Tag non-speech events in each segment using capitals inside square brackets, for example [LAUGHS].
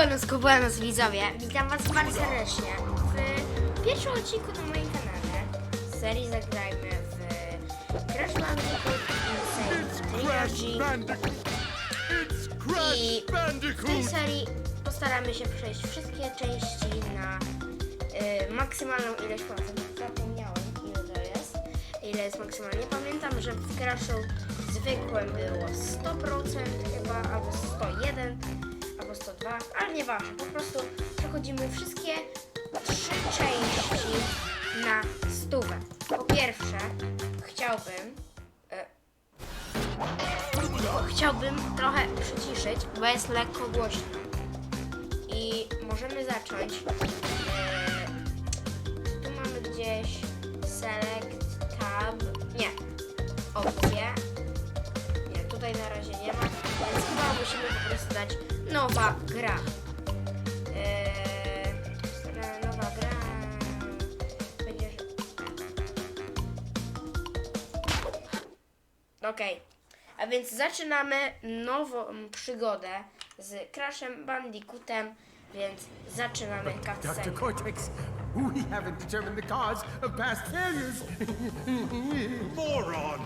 Buenos, widzowie, witam was bardzo serdecznie w pierwszym odcinku na moim kanale z serii Zagrajmy w Crash Bandicoot Insane I w tej serii postaramy się przejść wszystkie części na y, maksymalną ilość procent. Zapomniałem ile to jest, ile jest maksymalnie. Pamiętam, że w Crashu zwykłym było 100% chyba, albo 101, 102, ale nieważne. Po prostu przechodzimy wszystkie trzy części na stówę. Po pierwsze, chciałbym e, chciałbym trochę przyciszyć, bo jest lekko głośno. I możemy zacząć. e, Tu mamy gdzieś select, tab, nie, opcje. Nie, tutaj na razie nie ma, więc chyba musimy po prostu dać nowa gra. E, Nowa gra. Okej. A więc zaczynamy nową przygodę z Crashem Bandicootem, więc zaczynamy Dr. cutscene. Cortex, we haven't determined the cause of past failures. [LAUGHS] Moron!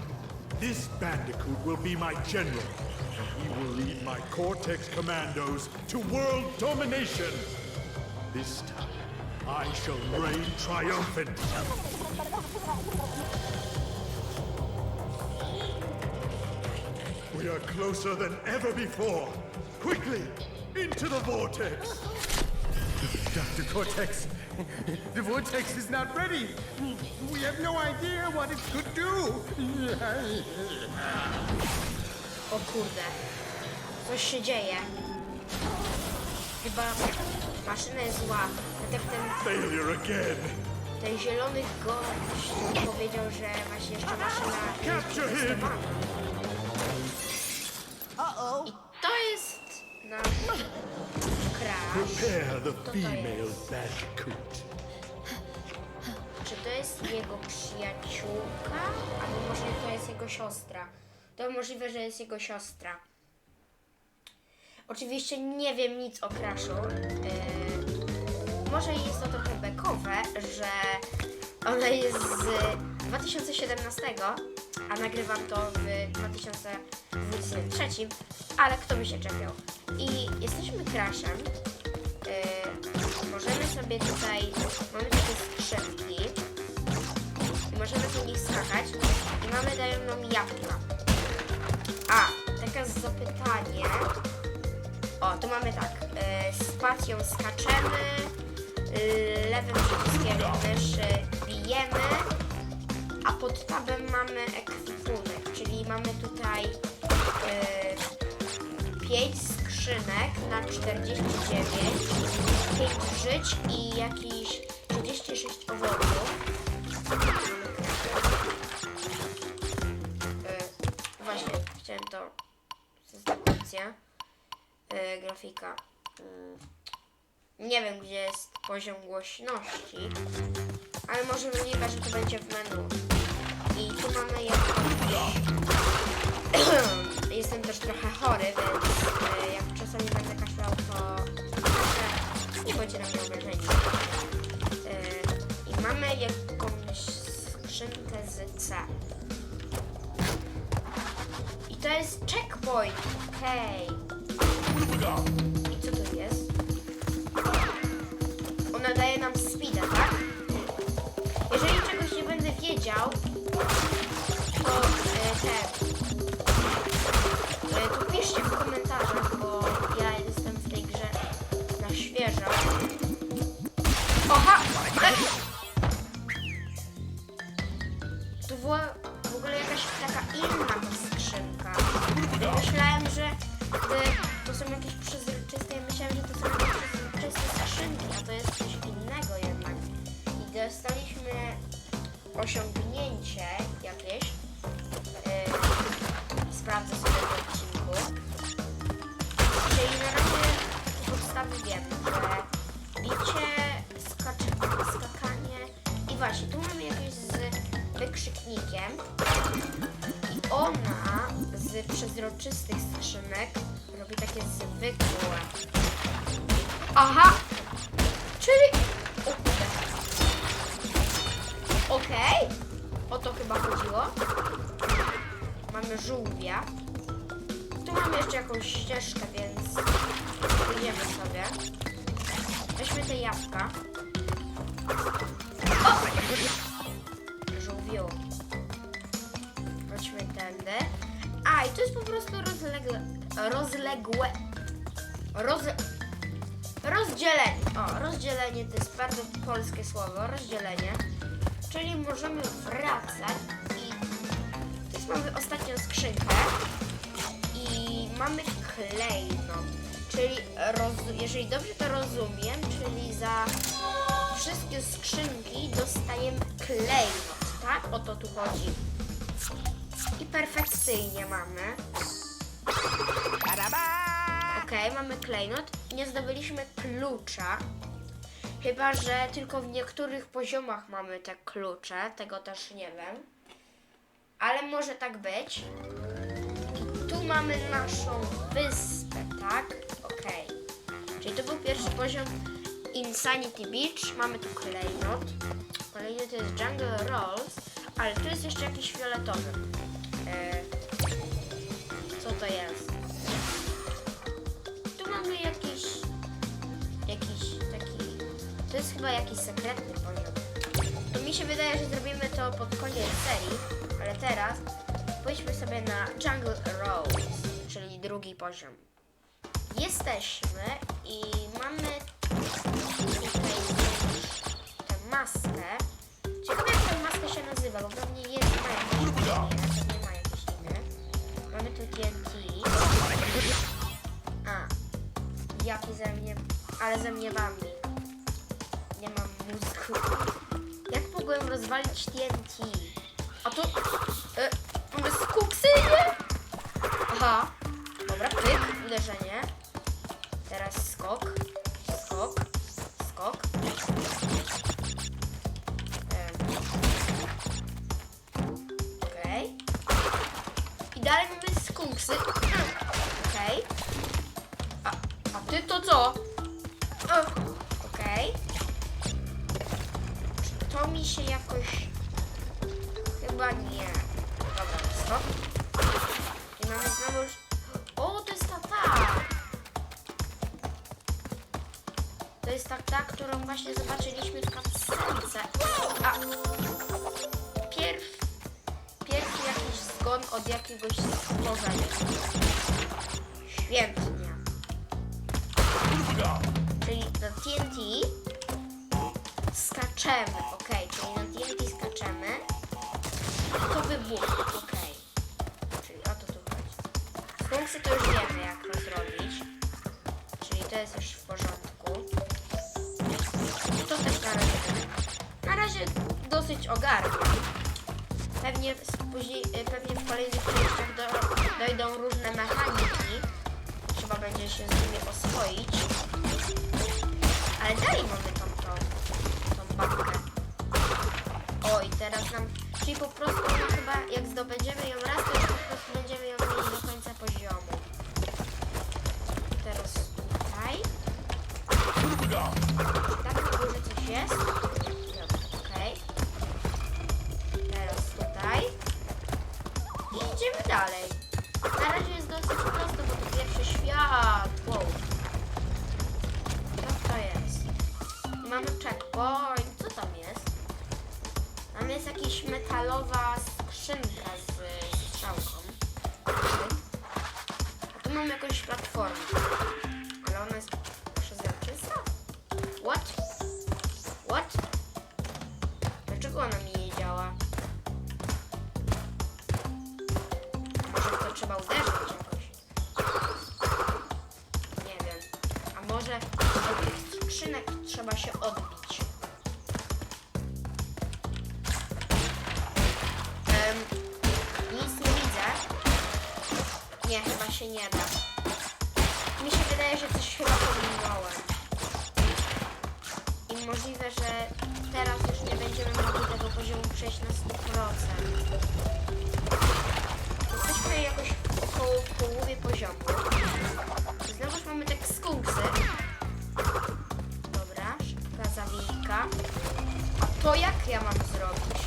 This Bandicoot will be my general. And he will lead my Cortex commandos to world domination. This time, I shall reign triumphant. We are closer than ever before. Quickly, into the vortex. Dr. Cortex, the vortex is not ready. We have no idea what it could do. O kurde. Coś się dzieje. Chyba maszyna jest zła. Tak jak ten, Failure again. ten zielony gość powiedział, że właśnie jeszcze maszyna jest Capture him! testowana. I to jest crash. Prepare the female jest? Bandicoot. Czy to jest jego przyjaciółka? Albo może to jest jego siostra? To możliwe, że jest jego siostra. Oczywiście nie wiem nic o Crashu. Yy, może jest to trochę bekowe, że ona jest z 2017, a nagrywam to w 2023, ale kto by się czepiał. I jesteśmy Crashem. Yy, możemy sobie tutaj, mamy takie skrzynki. I możemy po nich skakać. I mamy dają nam jabłka. A, takie zapytanie. O, tu mamy tak, yy, spacją skaczemy, yy, lewym przyciskiem myszy bijemy, a pod tabem mamy ekwipunek, czyli mamy tutaj yy, 5 skrzynek na 49, 5 żyć i jakieś 36 owoców. Właśnie, chciałem to zastopować. Yy, grafika. Yy, nie wiem, gdzie jest poziom głośności, ale może możliwe, że to będzie w menu. I tu mamy jakąś... [CLEARS THROAT] Jestem też trochę chory, więc yy, jak czasami będę kaszlał, to nie bądźcie na mnie obrażeni. I mamy jakąś skrzynkę z C. I to jest checkpoint. Okej. I że bicie, skacz- skakanie i właśnie tu mamy jakieś z wykrzyknikiem i ona z przezroczystych skrzynek robi takie zwykłe Aha! Czyli... Okej. O to chyba chodziło. Mamy żółwia. Tu mamy jeszcze jakąś ścieżkę, więc idziemy sobie. Weźmy te jabłka. O! Żółwiu. Chodźmy tędy. A, i to jest po prostu rozlegle... Rozległe... Roz... Rozdzielenie. O, rozdzielenie to jest bardzo polskie słowo. Rozdzielenie. Czyli możemy wracać i... Teraz mamy ostatnią skrzynkę. I mamy klejnot. Czyli, jeżeli dobrze to rozumiem, czyli za wszystkie skrzynki dostajemy klejnot, tak? O to tu chodzi. I perfekcyjnie mamy. Okej, mamy klejnot. Nie zdobyliśmy klucza. Chyba, że tylko w niektórych poziomach mamy te klucze. Tego też nie wiem. Ale może tak być. Tu mamy naszą wyspę, tak? Okej. Czyli to był pierwszy poziom Insanity Beach. Mamy tu klejnot. Kolejny to jest Jungle Rolls. Ale tu jest jeszcze jakiś fioletowy. E, co to jest? Tu mamy jakiś. Jakiś taki. To jest chyba jakiś sekretny poziom. To mi się wydaje, że zrobimy to pod koniec serii, ale teraz pójdźmy sobie na Jungle Rose, czyli drugi poziom. Jesteśmy i mamy tutaj tę maskę. Ciekawe jak tę maskę się nazywa, bo pewnie jest ma jakieś imię, ma jakieś imię. Mamy tu TNT. A, jaki ze mnie, ale ze mnie wami. Nie mam mózgu. Jak mogłem rozwalić ty to co? Okej. Czy to mi się jakoś... Chyba nie. Dobra, stop. I mamy znowu. O, to jest ta ta! To jest ta ta, którą właśnie zobaczyliśmy w kapsence. A! Pierw... Pierwszy jakiś zgon od jakiegoś stworzenia. Świetnie. Czyli TNT skaczemy, ok, czyli na TNT skaczemy to wybucha, ok. Czyli o to tu chodzi. Skunksy to już wiemy jak to zrobić, czyli to jest już w porządku. To też na razie Na razie dosyć ogarniam. Pewnie później, pewnie w kolejnych częściach do, dojdą różne mechaniki. Trzeba będzie się z nimi oswoić. Ale dalej mamy tą, tą, tą babkę. O, i teraz nam... Czyli po prostu chyba, jak zdobędziemy ją raz, to już po prostu będziemy ją może od tych skrzynek trzeba się odbić? Em, nic nie widzę. Nie, chyba się nie da. Mi się wydaje, że coś chyba pominąłem. I możliwe, że teraz już nie będziemy mogli tego poziomu przejść na 100%. Jesteśmy jakoś około połowie poziomu. Znowuż mamy tak To jak ja mam zrobić?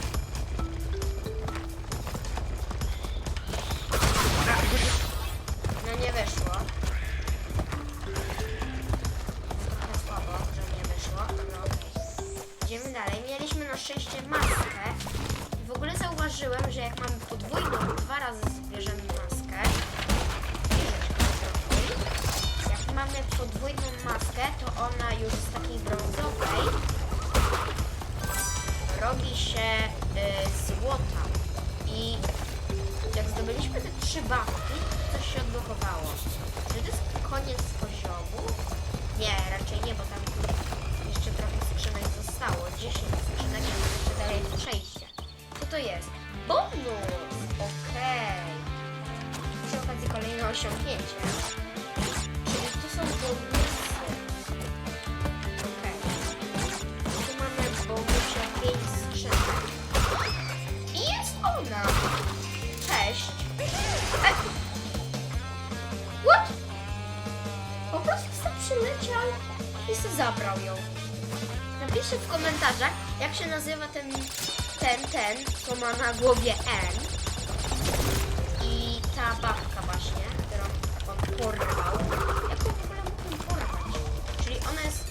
No nie weszło. Trochę no słabo, że nie weszło. No. Idziemy dalej. Mieliśmy na szczęście maskę. I w ogóle zauważyłem, że jak mamy podwójną, dwa razy zbierzemy maskę. Jak mamy podwójną maskę, to ona już z takiej brązowej się y, złota. I jak zdobyliśmy te trzy babki, coś się odblokowało. Czy to jest koniec poziomu? Nie, raczej nie, bo tam jeszcze trochę skrzynek zostało. 10 skrzynek jeszcze dalej przejście. Co to jest? Bonus! Okej. Przy okazji kolejne osiągnięcie. Napiszcie w komentarzach, jak się nazywa ten, ten, ten, co ma na głowie N. I ta babka właśnie, którą on porwał. Jak on w ogóle mógł porwać? Czyli ona jest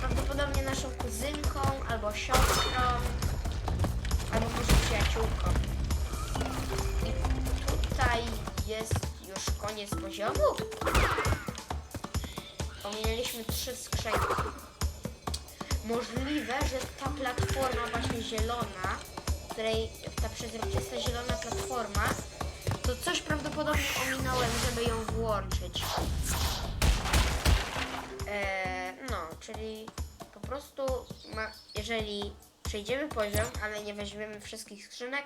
prawdopodobnie naszą kuzynką, albo siostrą, albo może przyjaciółką. I tutaj jest już koniec poziomu. Ominęliśmy trzy skrzynki. Możliwe, że ta platforma właśnie zielona, której ta przezroczysta zielona platforma, to coś prawdopodobnie ominąłem, żeby ją włączyć. Eee, no, czyli po prostu, ma, jeżeli przejdziemy poziom, ale nie weźmiemy wszystkich skrzynek,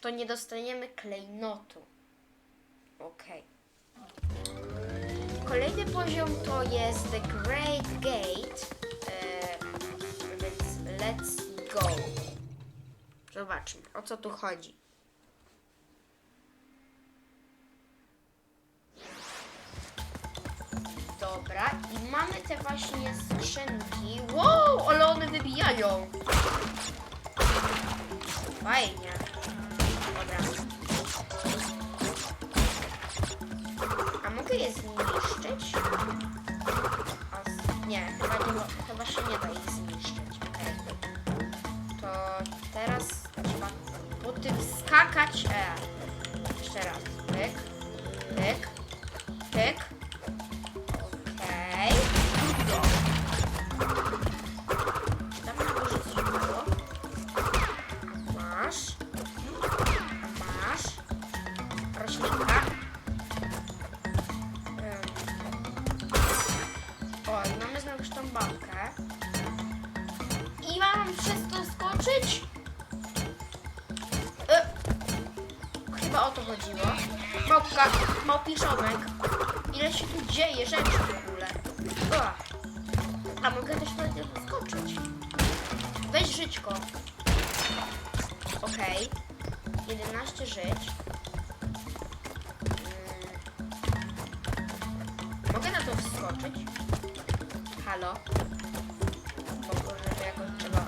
to nie dostaniemy klejnotu. Okej. Kolejny poziom to jest The Great Gate, let's go. Zobaczmy, o co tu chodzi. Dobra, i mamy te właśnie skrzynki. Wow, ale one wybijają. Fajnie. Dobra. A mogę je zniszczyć? O, nie, chyba, nie, chyba się nie da ich zniszczyć. E. Jeszcze raz. Pyk, pyk, pyk. Żyćko. Okej. 11 żyć. Mm. Mogę na to wskoczyć? Halo? Bo żeby jakoś trzeba...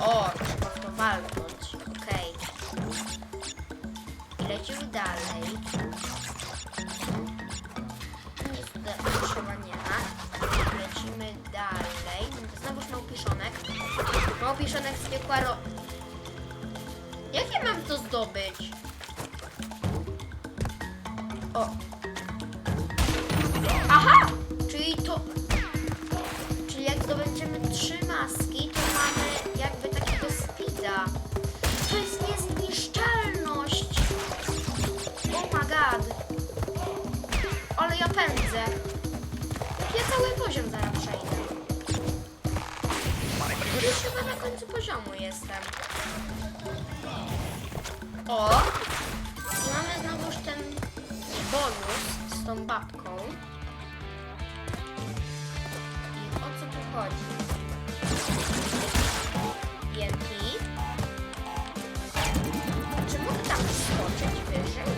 O, Małpiszonek z piekła ro... Jak ja mam to zdobyć? Poziomu jestem. O! Mamy znowu już ten bonus z tą babką. I o co tu chodzi? Wielki. Czy mogę tam skoczyć wyżej?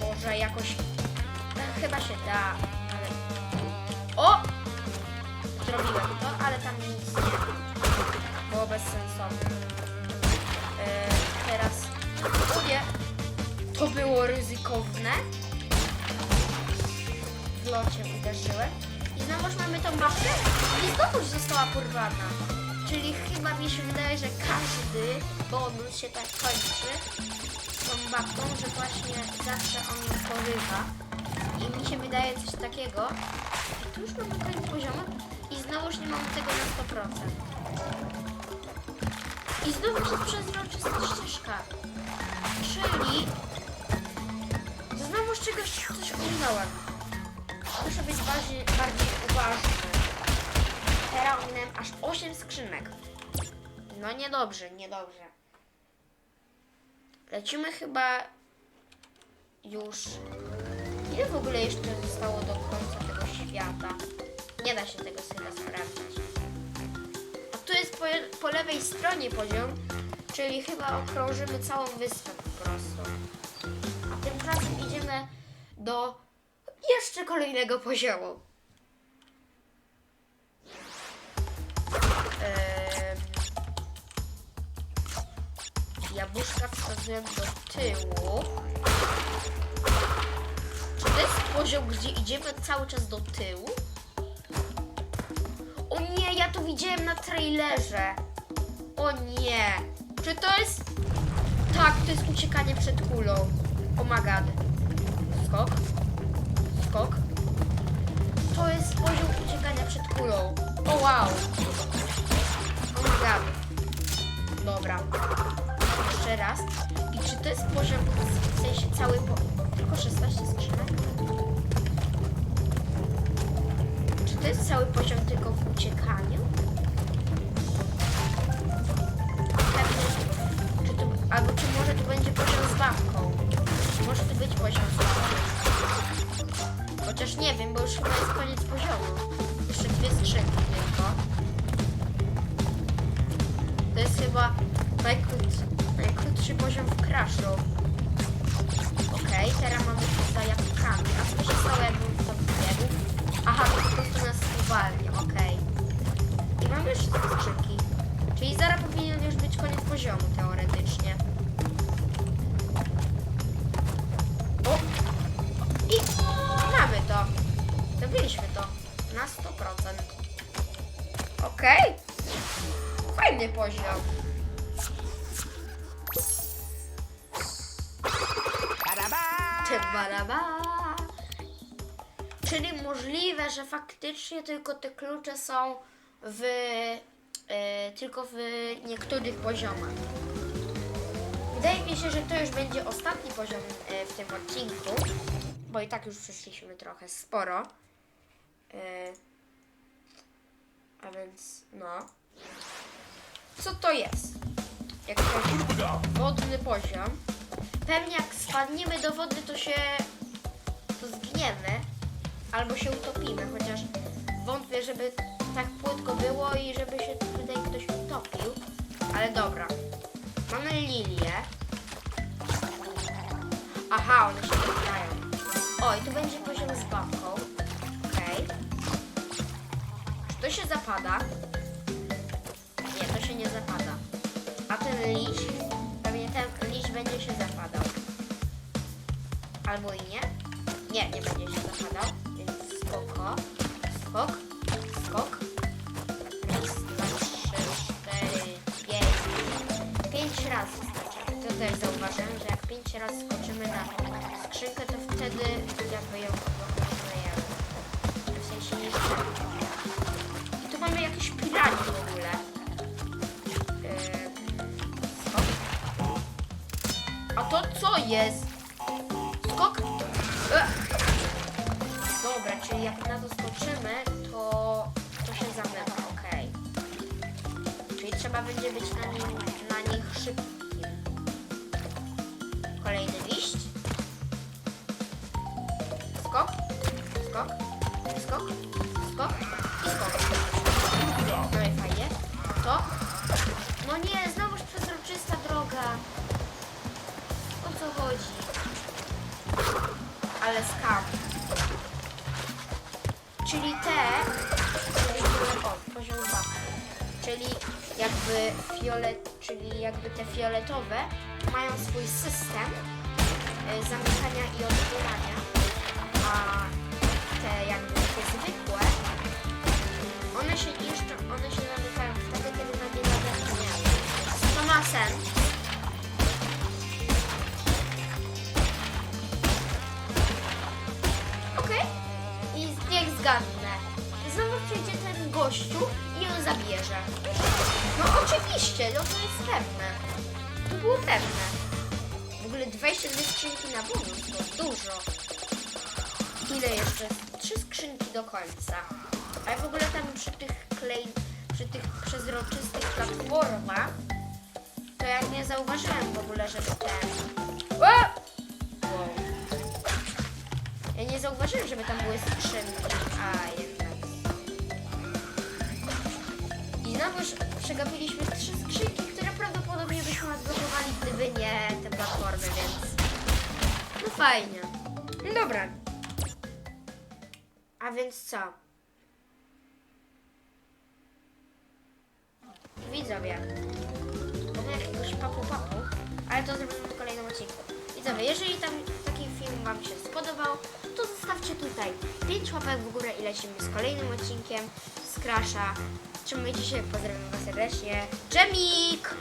Może jakoś... Chyba się da, ale tam nic nie. Było bezsensowne. E, teraz... Nie! To było ryzykowne. W locie uderzyłem. I znowu znowuż mamy tą babkę i znowuż została porwana. Czyli chyba mi się wydaje, że każdy bonus się tak kończy tą babką, że właśnie zawsze on ją porywa. I mi się wydaje coś takiego. I tu już koniec poziomu i znowuż nie mamy tego na 100%. I znowu jest przezroczysta ścieżka. Czyli znowu z czegoś coś ominąłem. Muszę być bardziej, bardziej uważny. Teraz ominąłem aż 8 skrzynek. No niedobrze, niedobrze. Lecimy chyba już. Ile w ogóle jeszcze zostało do końca tego świata? Nie da się tego chyba sprawdzić. A tu jest po, po lewej stronie poziom, czyli chyba okrążymy całą wyspę po prostu. A tymczasem idziemy do jeszcze kolejnego poziomu. Jabłuszka wskazują do tyłu. Czy to jest poziom, gdzie idziemy cały czas do tyłu? O nie, ja to widziałem na trailerze. O nie. Czy to jest... Tak, to jest uciekanie przed kulą. Oh. Skok. Skok. To jest poziom uciekania przed kulą. O wow. Oh my god. Dobra. Jeszcze raz. I czy to jest poziom, w sensie cały po... Tylko 16 skrzynek? To jest cały poziom tylko w uciekaniu? Pewnie. Czy to, albo czy może tu będzie poziom z babką? Może tu być poziom z babką. Chociaż nie wiem, bo już chyba jest koniec poziomu. Jeszcze dwie skrzynki tylko. To jest chyba najkrótszy, najkrótszy poziom w Crashu. Okej, teraz mamy tu za jabłkami. A co się stało, Jeszcze dwie skrzynki. Czyli zaraz powinien już być koniec poziomu, teoretycznie. O! I mamy to. Zrobiliśmy to. Na 100%. Okej. Fajny poziom. Tybaraba. Czyli możliwe, że faktycznie tylko te klucze są w e, tylko w niektórych poziomach. Wydaje mi się, że to już będzie ostatni poziom e, w tym odcinku, bo i tak już przeszliśmy trochę sporo. E, a więc no. Co to jest? Jak to wodny poziom. Pewnie jak spadniemy do wody, to się to zgniemy albo się utopimy, chociaż wątpię, żeby tak płytko było i żeby się tutaj ktoś utopił. Ale dobra. Mamy lilię. Aha, one się wydają. O, i tu będzie poziom z babką. Okej. Czy to się zapada? Nie, to się nie zapada. A ten liść, pewnie ten liść będzie się zapadał. Albo i nie. Nie, nie będzie się zapadał, więc spoko. Skok, skok. Raz, dwa, trzy, cztery, pięć. Pięć razy znaczy. To też zauważyłem, że jak pięć razy skoczymy na skrzynkę, to wtedy jakby ją odblokujemy. W sensie niszczymy. I tu mamy jakieś piranie w ogóle. Yy, skok. A to co jest? Skok. E! Dobra, czyli jak na to skoczymy, trzeba będzie być na, nim, na nich szybkim. Kolejny liść. Skok, skok, skok, skok i skok. No i fajnie. To. No nie, znowuż przezroczysta droga. O co chodzi? Ale skam. Czyli te, o, poziom 2. Czyli jakby fiolet, czyli jakby te fioletowe mają swój system y, zamykania i otwierania, a te jakby te zwykłe do końca. Ale w ogóle tam przy tych klej, przy tych przezroczystych platformach, to ja nie zauważyłem w ogóle, żeby ten... O! Wow. Ja nie zauważyłem, żeby tam były skrzynki, a jednak. I znowuż przegapiliśmy trzy skrzynki, które prawdopodobnie byśmy odblokowali, gdyby nie te platformy, więc... No fajnie. Dobra. A więc co? Widzowie. Mamy jakiegoś papu papu, ale to zrobimy w kolejnym odcinku. Widzowie, jeżeli tam taki film Wam się spodobał, to zostawcie tutaj 5 łapek w górę i lecimy z kolejnym odcinkiem z Crasha. Trzymajcie się, pozdrawiam Was serdecznie. Dżemik!